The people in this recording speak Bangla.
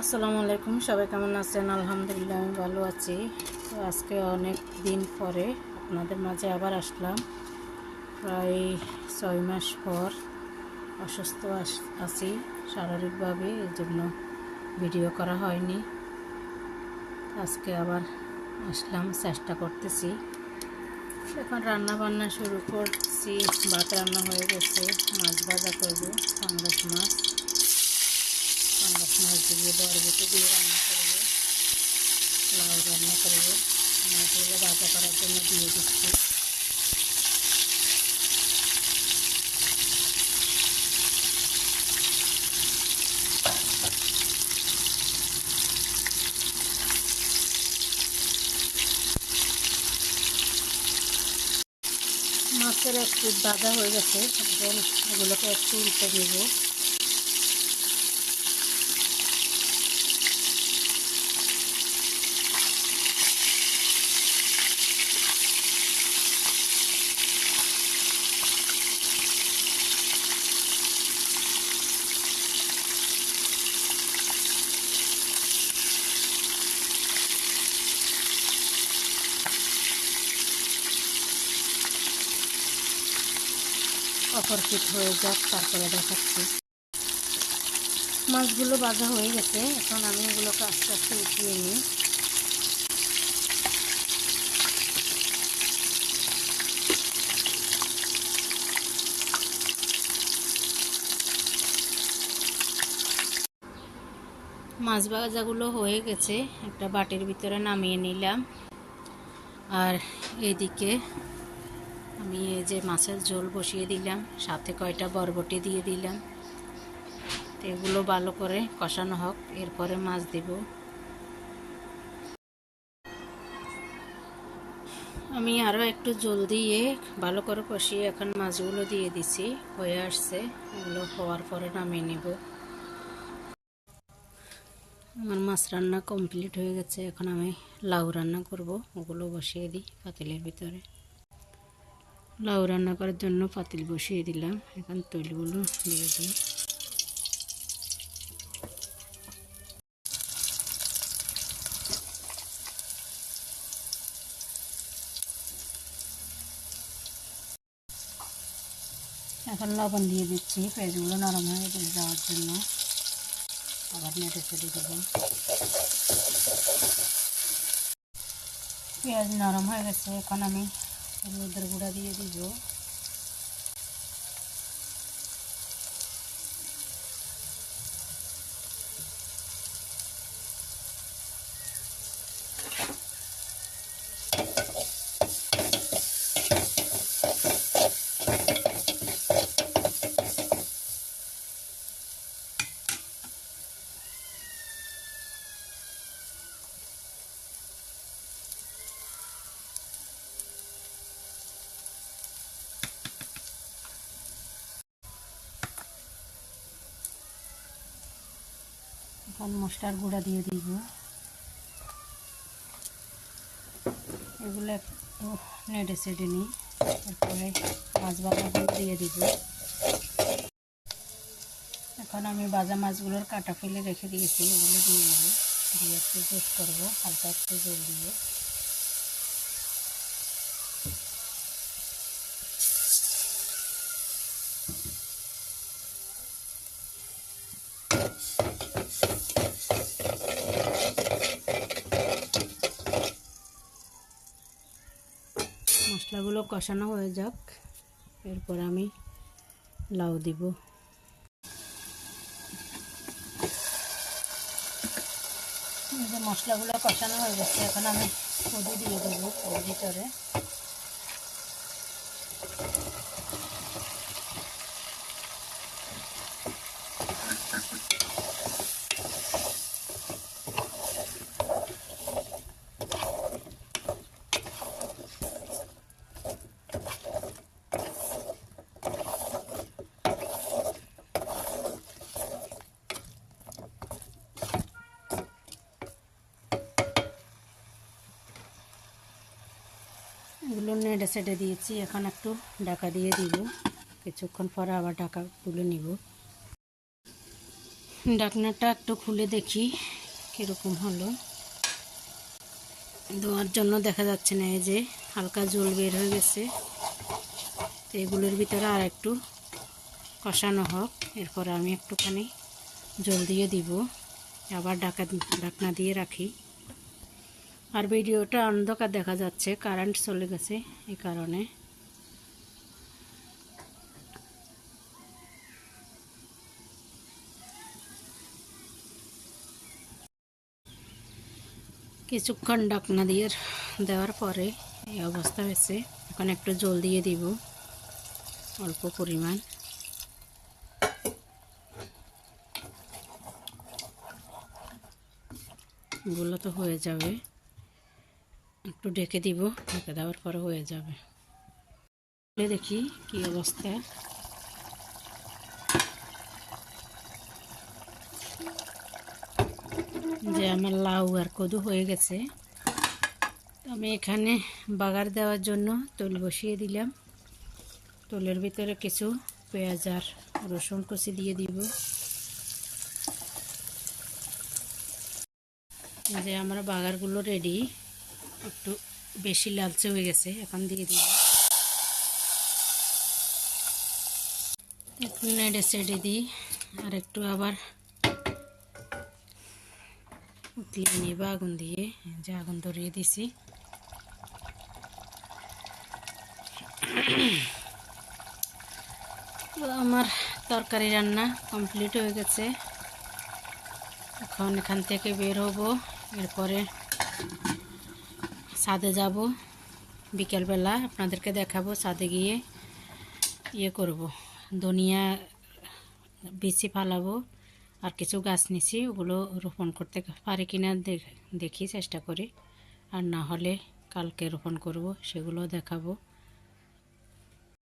আসসালামু আলাইকুম, সবাই কেমন আছেন? আলহামদুলিল্লাহ, আমি ভালো আছি। তো আজকে অনেক দিন পরে আপনাদের মাঝে আবার আসলাম। প্রায় ছয় মাস পর অসুস্থ আছি শারীরিকভাবে, এই জন্য ভিডিও করা হয়নি। আজকে আবার আসলাম, চেষ্টা করতেছি। এখন রান্না বান্না শুরু করছি, ভাত রান্না হয়ে গেছে, মাছ ভাজা করব পাঙ্গাস মাছ পাঙ্গাস মাছ দিয়ে বরবটি দিয়ে রান্না করব লাউ রান্না করব মাছগুলো ভাজা করার জন্য দিয়ে দিচ্ছি মাছের একটু দাদা হয়ে গেছে এখন এগুলোকে একটু উল্টে দেবো অপরফিট হয়ে যাক, তারপরে দেখাচ্ছি। মাছগুলো ভাজা হয়ে গেছে, এখন আমি এগুলোকে আস্তে আস্তে উঠিয়ে নিই। মাছ ভাজাগুলো হয়ে গেছে, একটা বাটির ভিতরে নামিয়ে নিলাম। আর এদিকে আমি এই যে মাছের ঝোল বসিয়ে দিলাম, সাথে কয়টা বরবটি দিয়ে দিলাম। এগুলো ভালো করে কষানো হোক, এরপরে মাছ দেব। আমি আরও একটু জল দিয়ে ভালো করে কষিয়ে এখন মাছগুলো দিয়ে দিছি, হয়ে আসছে। এগুলো হওয়ার পরে নামিয়ে নেব। আমার মাছ রান্না কমপ্লিট হয়ে গেছে, এখন আমি লাউ রান্না করব, ওগুলো বসিয়ে দিই পাতিলের ভিতরে। লাউ রান্না করার জন্য পাতিল বসিয়ে দিলাম। এখন তৈলগুলো দিয়ে দিই। এখন লবণ দিয়ে দিচ্ছি। পেঁয়াজগুলো নরম হয়ে গেছে যাওয়ার জন্য। আবার নেড়ে চেড়ে দেবো। পেঁয়াজ নরম হয়ে গেছে। এখন আমি হলুদের গুঁড়া দিয়ে দিব। এখন মশলার গুঁড়া দিয়ে দিব। এগুলো একটু নেড়ে চেড়ে নিই। তারপরে মাছ বাজাগুলো দিয়ে দিব। এখন আমি বাজা মাছগুলোর কাটা ফেলে রেখে দিয়েছি। এগুলো দিয়ে দেবো। দিয়ে একটু জোস করব, হালকা একটু জল দিয়ে। মশলাগুলো কষানো হয়ে যাক। এরপর আমি লাউ দিব। মশলাগুলো কষানো হয়ে গেছে, এখন আমি পুদি দিয়ে দেবো ভিতরে। এগুলো নেড়ে সেটে দিয়েছি, এখন একটু ঢাকা দিয়ে দিব। কিছুক্ষণ পরে আবার ঢাকা তুলে নিব। ডাকনাটা একটু খুলে দেখি কীরকম হলো। দেওয়ার জন্য দেখা যাচ্ছে না, এই যে হালকা জল বের হয়ে গেছে। তো এগুলোর ভিতরে আর একটু কষানো হোক, এরপর আমি একটুখানি জল দিয়ে দিব। আবার ডাকা ডাকনা দিয়ে রাখি। আর ভিডিওটা অন্ধকার দেখা যাচ্ছে কারেন্ট চলে গেছে এই কারণে। কিছুক্ষণ ডাকনা দিয়ে দেওয়ার পরে এই অবস্থা হয়েছে। এখন একটু জল দিয়ে দিব, অল্প পরিমাণ। এগুলো তো হয়ে যাবে। একটু ডেকে দিব, ঢেকে দেওয়ার পরে হয়ে যাবে। দেখি কি অবস্থা। যে আমার লাউ আর কদু হয়ে গেছে আমি এখানে বাগার দেওয়ার জন্য তৈল বসিয়ে দিলাম। তৈলের ভিতরে কিছু পেঁয়াজ আর রসুন কুচি দিয়ে দিব। যে আমার বাগারগুলো রেডি একটু বেশি লালচে হয়ে গেছে, এখন দিয়ে দিই একটু নেড়ে সেড়ে দিই, আর একটু আবার উতলিয়ে নিব আগুন দিয়ে যে আগুন ধরিয়ে দিছি। আমার তরকারি রান্না কমপ্লিট হয়ে গেছে। এখন এখান থেকে বের হব, এরপরে ছাদে যাব। বিকেলবেলা আপনাদেরকে দেখাবো, ছাদে গিয়ে ইয়ে করব। ধনিয়া বেশি ফালাবো, আর কিছু গাছ নিছি, ওগুলো রোপণ করতে পারি কিনা দেখি চেষ্টা করি। আর না হলে কালকে রোপণ করব, সেগুলো দেখাবো।